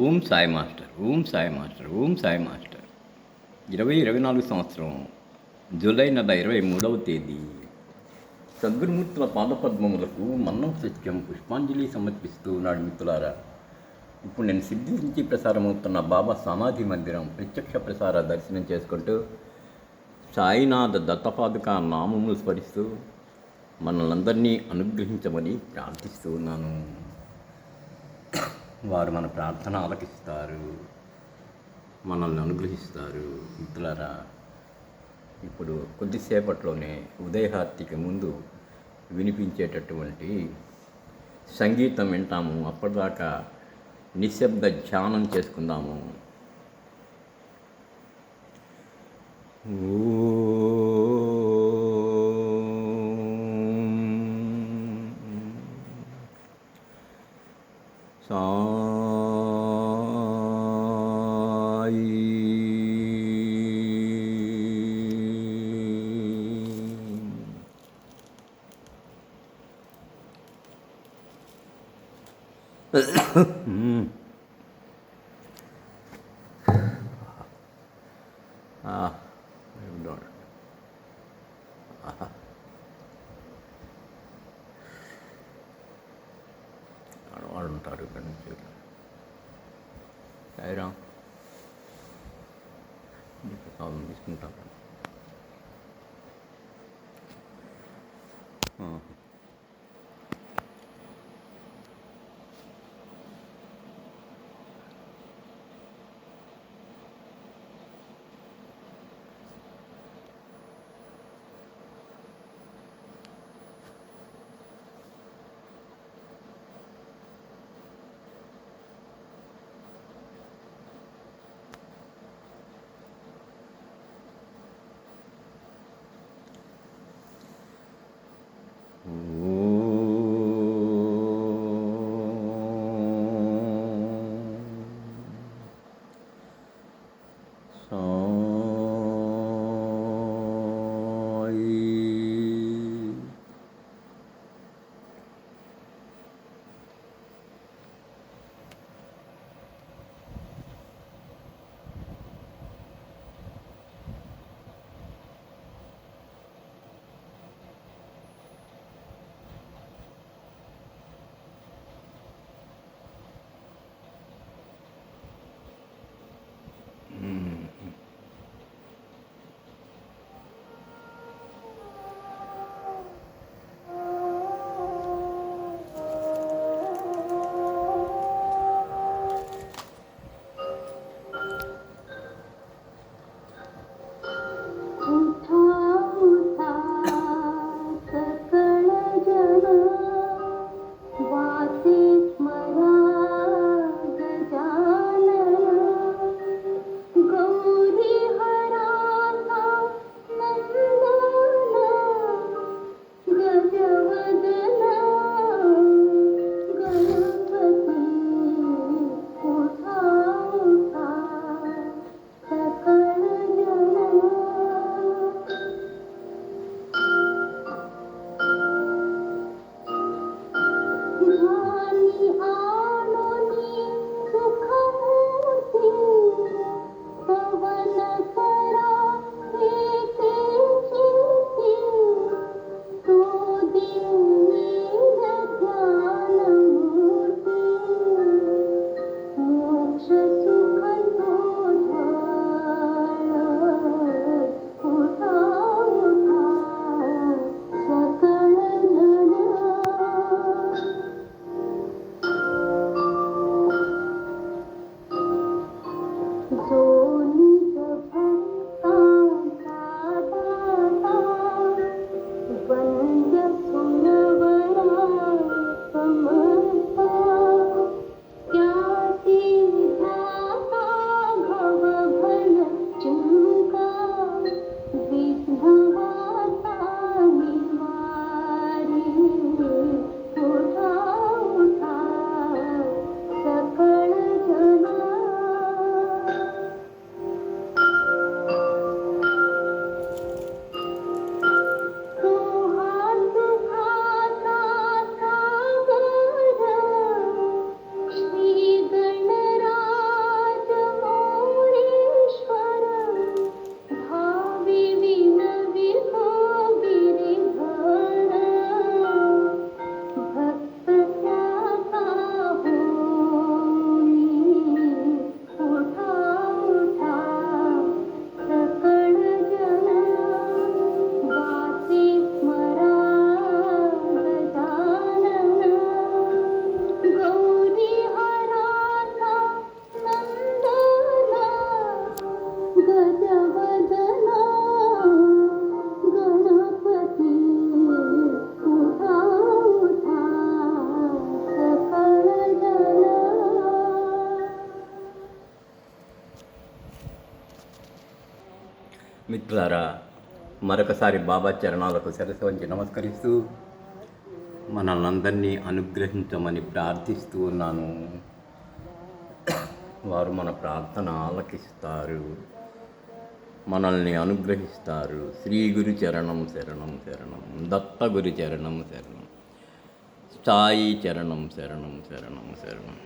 Om Sai master Om Sai master Om Sai master. ఇరవై ఇరవై నాలుగు సంవత్సరం జూలై నెల ఇరవై మూడవ తేదీ. సద్గురుమూర్తుల పాదపద్మములకు మన్నం సత్యం పుష్పాంజలి సమర్పిస్తూ నాడు మిత్రులారా. ఇప్పుడు నేను సిద్ధి నుంచి ప్రసారమవుతున్న బాబా సమాధి మందిరం ప్రత్యక్ష ప్రసార దర్శనం చేసుకుంటూ సాయినాథ దత్తపాదుక నామములు స్మరిస్తూ మనల్ని అనుగ్రహించమని ప్రార్థిస్తూ ఉన్నాను. వారు మన ప్రార్థన ఆలకిస్తారు మనల్ని అనుగ్రహిస్తారు. మిత్రులారా ఇప్పుడు కొద్దిసేపట్లోనే ఉదయహార్తికి ముందు వినిపించేటటువంటి సంగీతం వింటాము. అప్పటిదాకా నిశ్శబ్ద ధ్యానం చేసుకుందాము. సాయి Ah, இருக்குன்னு சொல்லி ஆயிரம் அவன் மிஸ் பண்ணிட்டான் ஆ 哦 सोनी మిత్రులారా మరొకసారి బాబా చరణాలకు సరసవంచి నమస్కరిస్తూ మనల్ని అందరినీ అనుగ్రహించమని ప్రార్థిస్తూ ఉన్నాను. వారు మన ప్రార్థన ఆలకిస్తారు మనల్ని అనుగ్రహిస్తారు. శ్రీ గురు చరణం శరణం శరణం దత్త గురు చరణం శరణం సాయి చరణం శరణం శరణం శరణం.